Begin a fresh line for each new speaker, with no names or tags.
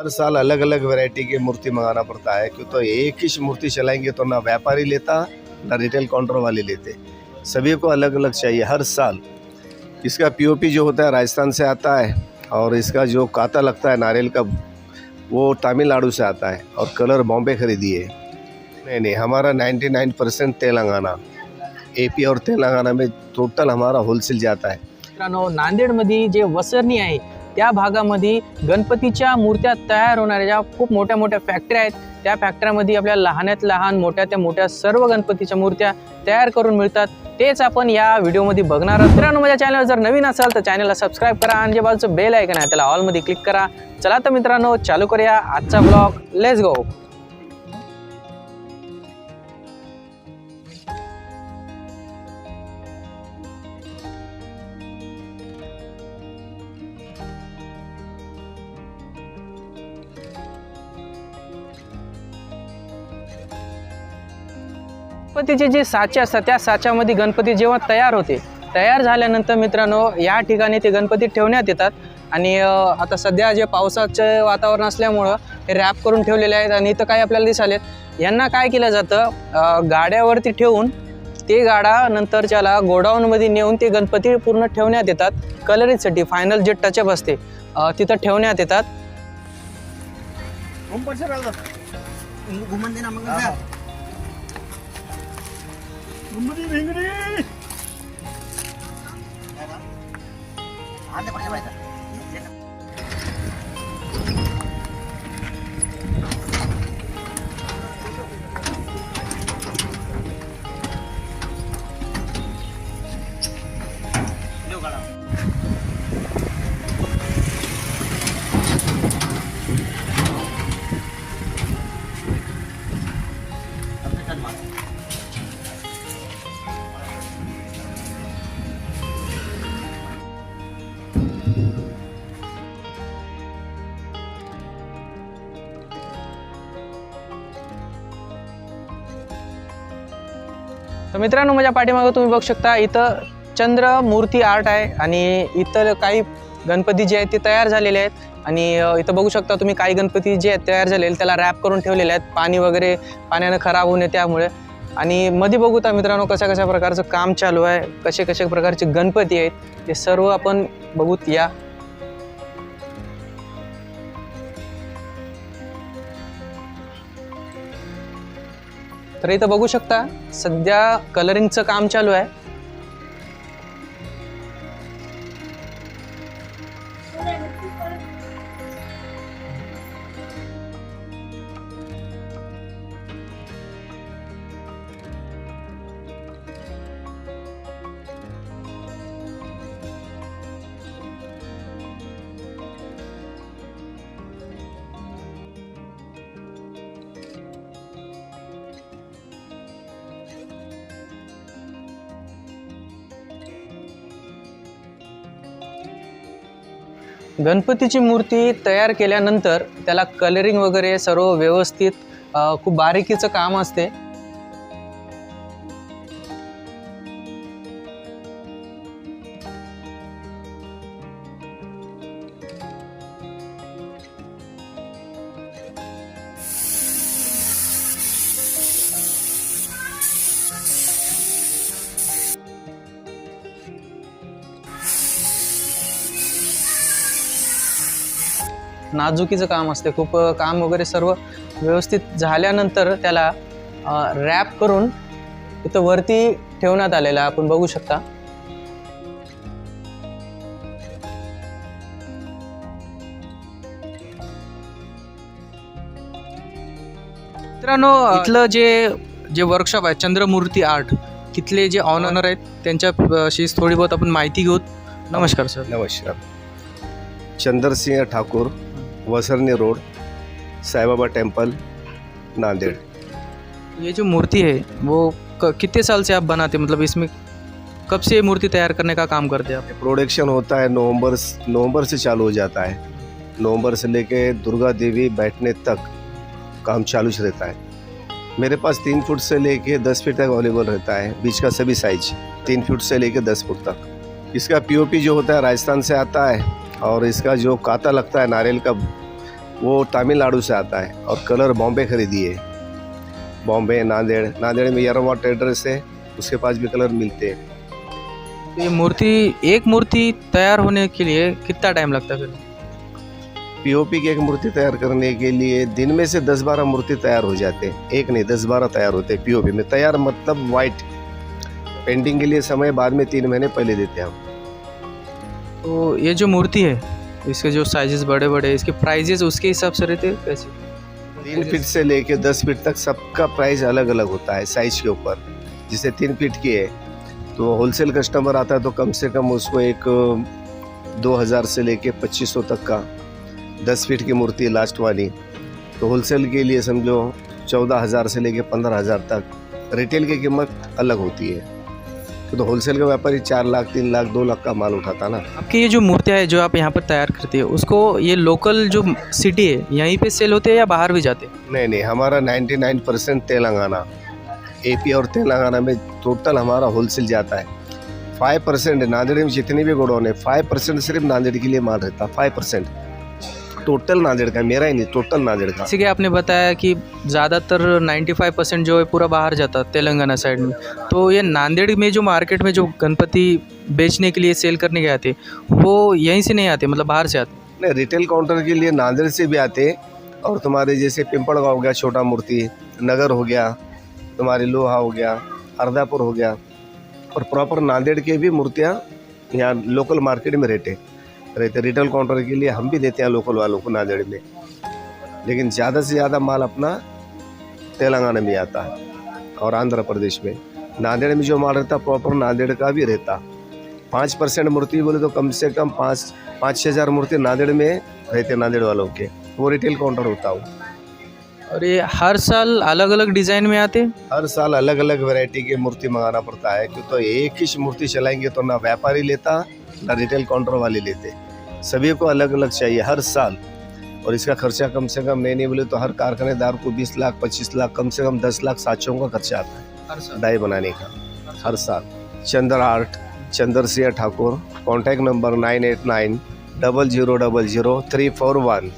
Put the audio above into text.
हर साल अलग अलग वैरायटी की मूर्ति मंगाना पड़ता है, क्यों तो एक ही मूर्ति चलाएँगे तो ना व्यापारी लेता, ना रिटेल काउंटर वाले लेते। सभी को अलग अलग चाहिए हर साल। इसका पीओपी जो होता है राजस्थान से आता है, और इसका जो काता लगता है नारियल का, वो तमिलनाडु से आता है, और कलर बॉम्बे खरीदी है नहीं नहीं, हमारा 99 परसेंट तेलंगाना। एपी और तेलंगाना में टोटल हमारा होलसेल जाता है।
मित्रांनो नांदेडमध्ये जे वसरणी आहे त्या भागामध्ये गणपतीच्या मूर्त्या तयार होणाऱ्या ज्या खूप मोठ्या मोठ्या फॅक्टऱ्या आहेत त्या फॅक्टऱ्यामध्ये आपल्याला लहानात लहान मोठ्या त्या मोठ्या सर्व गणपतीच्या मूर्त्या तयार करून मिळतात. तेच आपण या व्हिडिओमध्ये बघणार आहोत. मित्रांनो माझ्या चॅनल जर नवीन असाल तर चॅनलला सबस्क्राईब करा आणि जे बाजूचं बेल आहे का नाही त्याला ऑलमध्ये क्लिक करा. चला तर मित्रांनो चालू करूया आजचा ब्लॉग लेट्स गो गणपतीचे जे साचे असतात त्या साच्यामध्ये गणपती जेव्हा तयार होते तयार झाल्यानंतर मित्रांनो या ठिकाणी ते गणपती ठेवण्यात येतात. आणि आता सध्या जे पावसाचं वातावरण असल्यामुळं हे रॅप करून ठेवलेले आहेत आणि इथं काय आपल्याला दिसालेत यांना काय केलं जातं गाड्यावरती ठेवून ते गाडा नंतरच्याला गोडाऊनमध्ये नेऊन ते गणपती पूर्ण ठेवण्यात येतात. कलरिंगसाठी फायनल जे टचअप असते तिथं ठेवण्यात येतात.
頑張れめぐんでこれ。ばどうかな？
तर मित्रांनो माझ्या पाठीमागं तुम्ही बघू शकता इथं चंद्र मूर्ती आर्ट आहे आणि इतर काही गणपती जे आहेत ते तयार झालेले आहेत. आणि इथं बघू शकता तुम्ही काही गणपती जे आहेत तयार झालेले त्याला रॅप करून ठेवलेले आहेत. पाणी वगैरे पाण्यानं खराब होऊ नये त्यामुळे. आणि मध्ये बघू तर मित्रांनो कशा कशा प्रकारचं काम चालू आहे कसे कसे प्रकारचे गणपती आहेत ते सर्व आपण बघूत या. तर इथं बघू शकता सध्या कलरिंगचं काम चालू आहे. गणपतीची मूर्ती तयार केल्यानंतर त्याला कलरिंग वगैरे सर्व व्यवस्थित खूप बारीकीचं काम असते. नाजुकीचं काम असते. खूप काम वगैरे सर्व व्यवस्थित झाल्यानंतर त्याला रॅप करून इथं वरती ठेवण्यात आलेलं आहे. आपण बघू शकता. मित्रांनो इथलं जे जे वर्कशॉप आहे चंद्रमूर्ती आर्ट तिथले जे ऑनर आहेत त्यांच्याशी थोडी बहुत आपण माहिती घेऊ नमस्कार सर
नमस्कार. Chandar Singh Thakur Wasarni road Sai Baba temple Nanded.
ये जो मूर्ति है वो क- कितने साल से आप बनाते हैं? मतलब इसमें कब से ये मूर्ति तैयार करने का काम करते हैं आप?
प्रोडक्शन होता है नवंबर नवंबर से चालू हो जाता है। नवंबर से लेके दुर्गा देवी बैठने तक काम चालू रहता है। मेरे पास तीन फुट से लेके दस फीट तक अवेलेबल रहता है बीच का सभी साइज़ तीन फुट से लेके दस फुट तक। इसका पीओपी जो होता है राजस्थान से आता है और इसका जो काता लगता है नारियल का वो तमिलनाडु से आता है और कलर बॉम्बे खरीदी है। बॉम्बे नांदेड़। नांदेड़ में यरवा ट्रेडर्स है उसके पास भी कलर मिलते हैं।
तो ये मूर्ति एक मूर्ति तैयार होने के लिए कितना टाइम लगता है फिर?
पीओपी की एक मूर्ति तैयार करने के लिए दिन में से दस बारह मूर्ति तैयार हो जाते हैं। एक नहीं दस बारह तैयार होते हैं पीओपी में। तैयार मतलब वाइट पेंटिंग के लिए समय बाद में तीन महीने पहले देते हैं हम।
तो ये जो मूर्ति है इसके जो साइजेस बड़े बड़े इसके प्राइजेस उसके हिसाब से रहते कैसे
तीन फीट से लेके दस फीट तक सबका प्राइस अलग अलग होता है साइज़ के ऊपर। जैसे तीन फीट की है तो होलसेल कस्टमर आता है तो कम से कम उसको एक दो हज़ार से लेके पच्चीस सौ तक का दस फीट की मूर्ति लास्ट वाली। तो होलसेल के लिए समझो चौदह हज़ार से लेके पंद्रह हज़ार तक। रिटेल की कीमत अलग होती है। तो तो होलसेल का व्यापारी चार लाख तीन लाख दो लाख का माल उठाता ना।
आपकी ये जो मूर्तियाँ है जो आप यहाँ पर तैयार करते हैं उसको ये लोकल जो सिटी है यहीं पे सेल होते हैं या बाहर भी जाते हैं?
नहीं नहीं हमारा 99 परसेंट तेलंगाना। एपी और तेलंगाना में टोटल हमारा होलसेल जाता है। फाइव परसेंट नांदेड़ में जितने भी गोडाउन है फाइव परसेंट सिर्फ़ नांदेड़ के लिए माल रहता है फाइव परसेंट टोटल नांदेड़ का मेरा ही नहीं टोटल नांदेड़ का।
जैसे कि आपने बताया कि ज़्यादातर 95 परसेंट जो है पूरा बाहर जाता है तेलंगाना साइड में। तो ये नांदेड़ में जो मार्केट में जो गणपति बेचने के लिए सेल करने के आते वो यहीं से नहीं आते मतलब बाहर से आते
नहीं रिटेल काउंटर के लिए नांदेड़ से भी आते और तुम्हारे जैसे पिंपड़गांव हो गया छोटा मूर्ति नगर हो गया तुम्हारे लोहा हो गया अर्दापुर हो गया और प्रॉपर नांदेड़ के भी मूर्तियाँ यहाँ लोकल मार्केट में रहते रहते रिटेल काउंटर के लिए हम भी देते हैं लोकल वालों को नांदेड़ में। लेकिन ज़्यादा से ज़्यादा माल अपना तेलंगाना में आता है और आंध्र प्रदेश में। नांदेड़ में जो माल रहता प्रॉपर नांदेड़ का भी रहता। पाँच परसेंट मूर्ति बोले तो कम से कम पाँच पाँच छः हज़ार मूर्ति नांदेड़ में रहते नांदेड़ वालों के। वो रिटेल काउंटर होता हूँ।
और ये हर साल अलग अलग डिज़ाइन में आते
हर साल अलग अलग वैरायटी की मूर्ति मंगाना पड़ता है। क्यों तो एक ही मूर्ति चलाएँगे तो ना व्यापारी लेता रिटेल काउंटर वाले लेते सभी को अलग अलग चाहिए हर साल। और इसका खर्चा कम से कम नहीं नहीं बोले तो हर कारखानेदार को 20 लाख 25 लाख कम से कम 10 लाख सातों का खर्चा आता है। डाई बनाने का। हर साल। Chandra art Chandra Siya Thakur contact number nine eight nine double zero double zero three four one